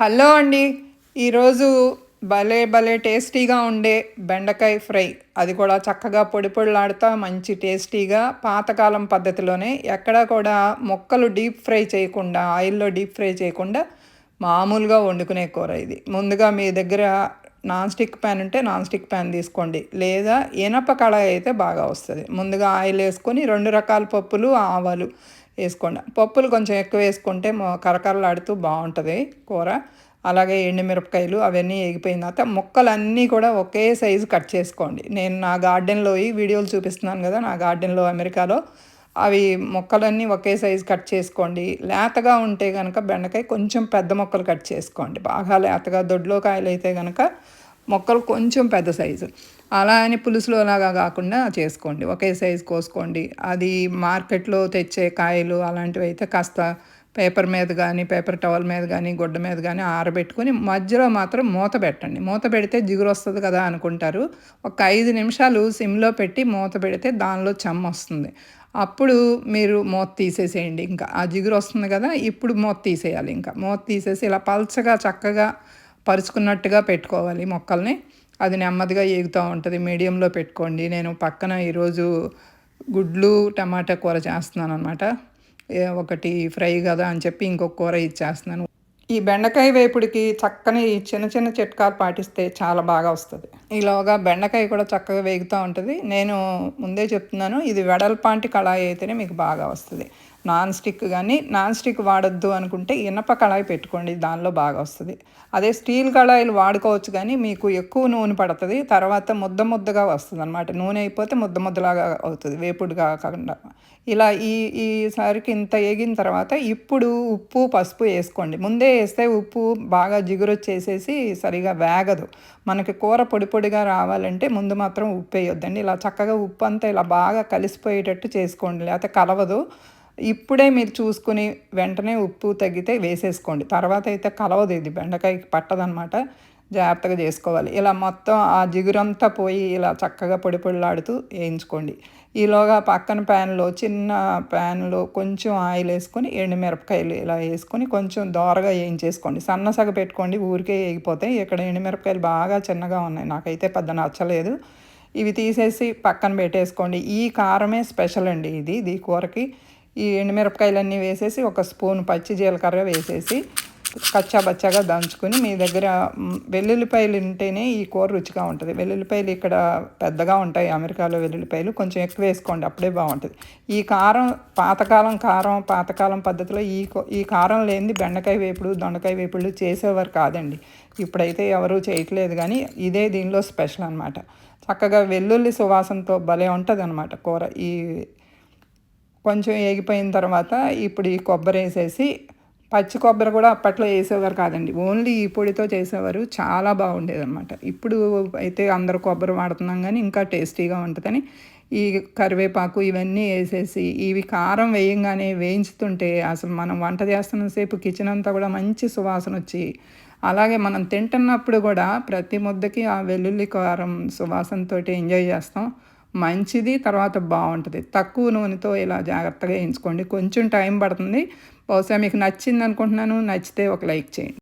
Hello అండి. ఈరోజు భలే భలే టేస్టీగా ఉండే బెండకాయ ఫ్రై. అది కూడా చక్కగా పొడి పొడిలాడుతా మంచి టేస్టీగా పాతకాలం పద్ధతిలోనే ఎక్కడా కూడా మొక్కలు డీప్ ఫ్రై చేయకుండా ఆయిల్లో డీప్ ఫ్రై చేయకుండా మామూలుగా వండుకునే కూర ఇది. ముందుగా మీ దగ్గర నాన్ స్టిక్ ప్యాన్ ఉంటే నాన్ స్టిక్ ప్యాన్ తీసుకోండి. లేదా ఇనప కళాయి అయితే బాగా వస్తుంది. ముందుగా ఆయిల్ వేసుకొని రెండు రకాల పప్పులు ఆవాలు వేసుకోండి. పప్పులు కొంచెం ఎక్కువ వేసుకుంటే కరకరలాడుతూ బాగుంటుంది కూర. అలాగే ఎండుమిరపకాయలు అవన్నీ ఎగిపోయిన తర్వాత ముక్కలన్నీ కూడా ఒకే సైజు కట్ చేసుకోండి. నేను నా గార్డెన్లో ఈ వీడియోలు చూపిస్తున్నాను కదా నా గార్డెన్లో అమెరికాలో. అవి మొక్కలన్నీ ఒకే సైజు కట్ చేసుకోండి. లేతగా ఉంటే కనుక బెండకాయ కొంచెం పెద్ద మొక్కలు కట్ చేసుకోండి. బాగా లేతగా దొడ్లో కాయలు అయితే కనుక మొక్కలు కొంచెం పెద్ద సైజు. అలా అని పులుసులో లాగా కాకుండా చేసుకోండి. ఒకే సైజు కోసుకోండి. అది మార్కెట్లో తెచ్చే కాయలు అలాంటివి అయితే కాస్త పేపర్ మీద కానీ పేపర్ టవల్ మీద కానీ గుడ్డ మీద కానీ ఆరబెట్టుకొని మధ్యలో మాత్రం మూత పెట్టండి. మూత పెడితే జిగురు వస్తుంది కదా అనుకుంటారు. ఒక ఐదు నిమిషాలు సిమ్లో పెట్టి మూత పెడితే దానిలో చెమ్మ వస్తుంది. అప్పుడు మీరు మూత తీసేసేయండి. ఇంకా ఆ జిగురు వస్తుంది కదా ఇప్పుడు మూత తీసేయాలి. ఇంకా మూత తీసేసి ఇలా పల్చగా చక్కగా పరుచుకున్నట్టుగా పెట్టుకోవాలి మొక్కల్ని. అది నెమ్మదిగా ఏగుతూ ఉంటుంది. మీడియంలో పెట్టుకోండి. నేను పక్కన ఈరోజు గుడ్లు టమాటా కూర చేస్తున్నాను అనమాట ఒకటి ఫ్రై కదా అని చెప్పి ఇంకొక కూర ఇచ్చేస్తున్నాను. ఈ బెండకాయ వేపుడికి చక్కని చిన్న చిన్న చిట్కాలు పాటిస్తే చాలా బాగా వస్తుంది. ఈలోగా బెండకాయ కూడా చక్కగా వేగుతూ ఉంటుంది. నేను ముందే చెప్తున్నాను ఇది వెడల్పాంటి కళాయి అయితేనే మీకు బాగా వస్తుంది. నాన్ స్టిక్ కానీ నాన్ స్టిక్ వాడద్దు అనుకుంటే ఇనప కళాయి పెట్టుకోండి దానిలో బాగా వస్తుంది. అదే స్టీల్ కళాయిలు వాడుకోవచ్చు కానీ మీకు ఎక్కువ నూనె పడుతుంది తర్వాత ముద్ద ముద్దగా వస్తుంది అనమాట నూనె అయిపోతే ముద్ద ముద్దలాగా అవుతుంది వేపుడు కాకుండా. ఇలా ఈ ఈసారికి ఇంత వేగిన తర్వాత ఇప్పుడు ఉప్పు పసుపు వేసుకోండి. ముందే వేస్తే ఉప్పు బాగా జిగురు వచ్చేసేసి సరిగా వేగదు. మనకి కూర పొడి పొడిగా రావాలంటే ముందు మాత్రం ఉప్పు వేయొద్దండి. ఇలా చక్కగా ఉప్పు అంతా ఇలా బాగా కలిసిపోయేటట్టు చేసుకోండి. లేకపోతే కలవదు. ఇప్పుడే మీరు చూసుకుని వెంటనే ఉప్పు తగ్గితే వేసేసుకోండి. తర్వాత అయితే కలవదు ఇది. బెండకాయకి పట్టదనమాట జాగ్రత్తగా చేసుకోవాలి. ఇలా మొత్తం ఆ జిగురంతా పోయి ఇలా చక్కగా పొడి పొడిలాడుతూ వేయించుకోండి. ఈలోగా పక్కన ప్యాన్లో చిన్న ప్యాన్లో కొంచెం ఆయిల్ వేసుకొని ఎండుమిరపకాయలు ఇలా వేసుకొని కొంచెం దోరగా వేయించేసుకోండి. సన్నసగ పెట్టుకోండి. ఊరికే వేగిపోతాయి. ఇక్కడ ఎండుమిరపకాయలు బాగా చిన్నగా ఉన్నాయి. నాకైతే పెద్ద నచ్చలేదు. ఇవి తీసేసి పక్కన పెట్టేసుకోండి. ఈ కారమే స్పెషల్ అండి ఇది. ఇది కూరకి ఈ ఎండుమిరపకాయలన్నీ వేసేసి ఒక స్పూన్ పచ్చి జీలకర్ర వేసేసి కచ్చా బచ్చాగా దంచుకొని మీ దగ్గర వెల్లుల్లిపాయలు ఉంటేనే ఈ కూర రుచిగా ఉంటుంది. వెల్లుల్లిపాయలు ఇక్కడ పెద్దగా ఉంటాయి అమెరికాలో వెల్లుల్లిపాయలు. కొంచెం ఎక్కువ వేసుకోండి అప్పుడే బాగుంటుంది. ఈ కారం పాతకాలం కారం పాతకాలం పద్ధతిలో ఈ ఈ కారం లేనిది బెండకాయ వేపుడు దొండకాయ వేపుడు చేసేవారు కాదండి. ఇప్పుడైతే ఎవరూ చేయట్లేదు కానీ ఇదే దీనిలో స్పెషల్ అనమాట చక్కగా వెల్లుల్లి సువాసనతో భలే ఉంటుంది అనమాట కూర. ఈ కొంచెం ఏగిపోయిన తర్వాత ఇప్పుడు ఈ కొబ్బరి వేసేసి పచ్చి కొబ్బరి కూడా అప్పట్లో వేసేవారు కాదండి. ఓన్లీ ఈ పొడితో చేసేవారు. చాలా బాగుండేది అనమాట ఇప్పుడు అయితే అందరు కొబ్బరి వాడుతున్నాం కానీ ఇంకా టేస్టీగా ఉంటుందని ఈ కరివేపాకు ఇవన్నీ వేసేసి ఇవి కారం వేయంగానే వేయించుతుంటే అసలు మనం వంట చేస్తున్నసేపు కిచెన్ అంతా కూడా మంచి సువాసన వచ్చి అలాగే మనం తింటున్నప్పుడు కూడా ప్రతి ముద్దకి ఆ వెల్లుల్లి కారం సువాసనతో ఎంజాయ్ చేస్తాం. మంచిది తర్వాత బాగుంటుంది. తక్కువ నూనెతో ఇలా జాగ్రత్తగా వేయించుకోండి. కొంచెం టైం పడుతుంది. బహుశా మీకు నచ్చింది అనుకుంటున్నాను నచ్చితే ఒక లైక్ చేయండి.